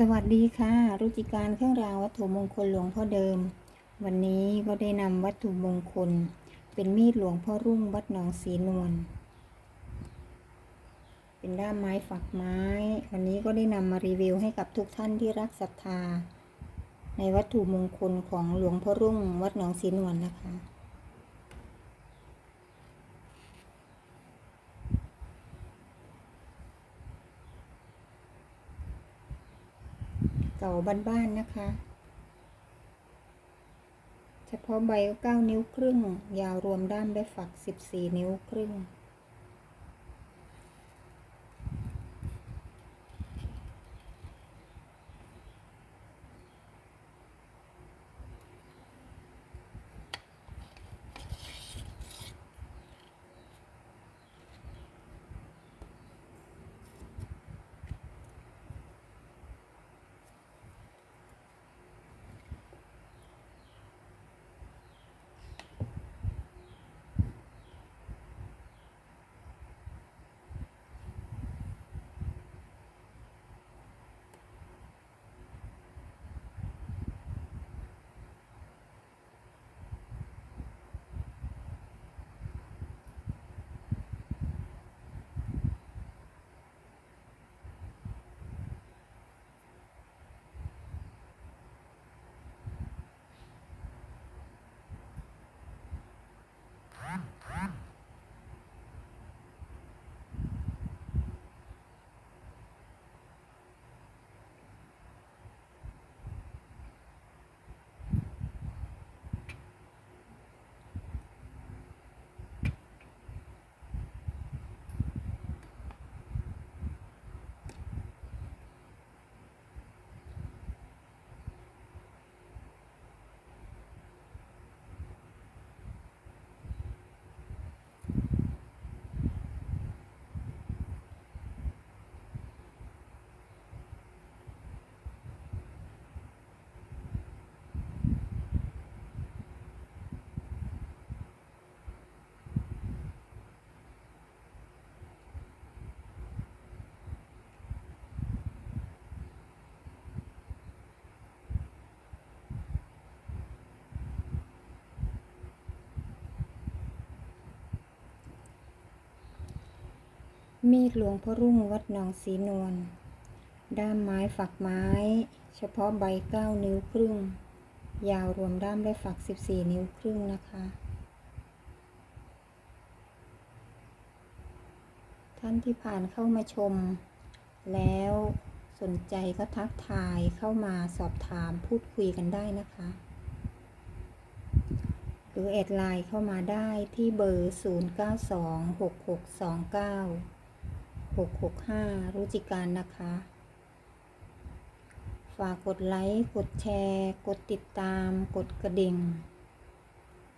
สวัสดีค่ะ รุจิการเครื่องรางวัตถุมงคลหลวงพ่อเดิม วันนี้ก็ได้นำวัตถุมงคล เป็นมีดหลวงพ่อรุ่งวัดหนองสีนวลเป็นด้ามไม้ฝักไม้ วันนี้ก็ได้นำมารีวิวให้กับทุกท่านที่รักศรัทธา ในวัตถุมงคลของหลวงพ่อรุ่งวัดหนองสีนวลนะคะ เก่าบ้านๆนะคะ เฉพาะใบก็เก้านิ้วครึ่ง ยาวรวมด้ามได้ฝักสิบสี่นิ้วครึ่ง มีดหลวงพ่อรุ่งวัดหนองสีนวล ด้ามไม้ฝักไม้ เฉพาะใบเก้านิ้วครึ่ง ยาวรวมด้ามได้ฝัก14นิ้วครึ่งนะคะ ท่านที่ผ่านเข้ามาชม แล้วสนใจก็ทักทายเข้ามาสอบถามพูดคุยกันได้นะคะ หรือแอดไลน์เข้ามาได้ที่เบอร์ 6665 รู้จิการนะคะ ฝากกดไลค์ กดแชร์ กดติดตาม กดกระดิ่ง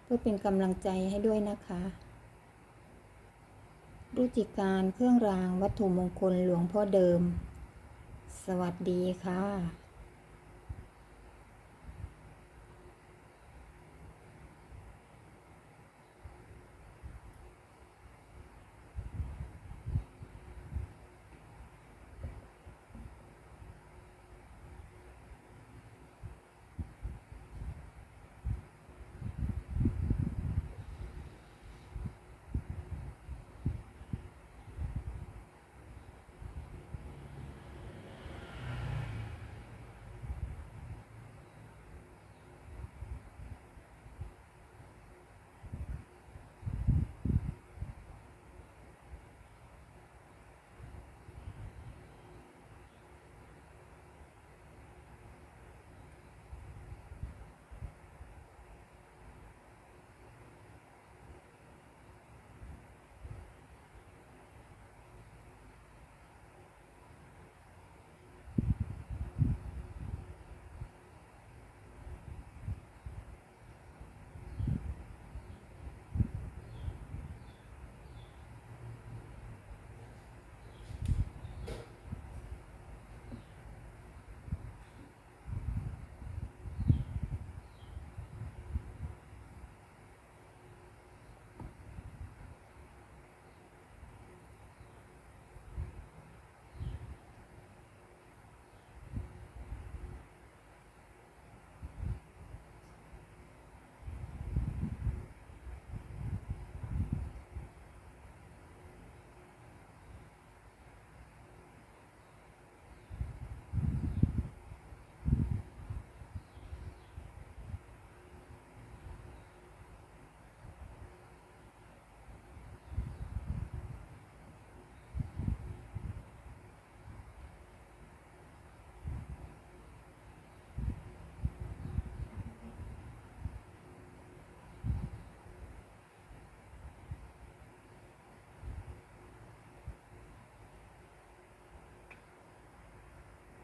เพื่อเป็นกำลังใจให้ด้วยนะคะ รู้จิการเครื่องรางวัตถุมงคลหลวงพ่อเดิม สวัสดีค่ะ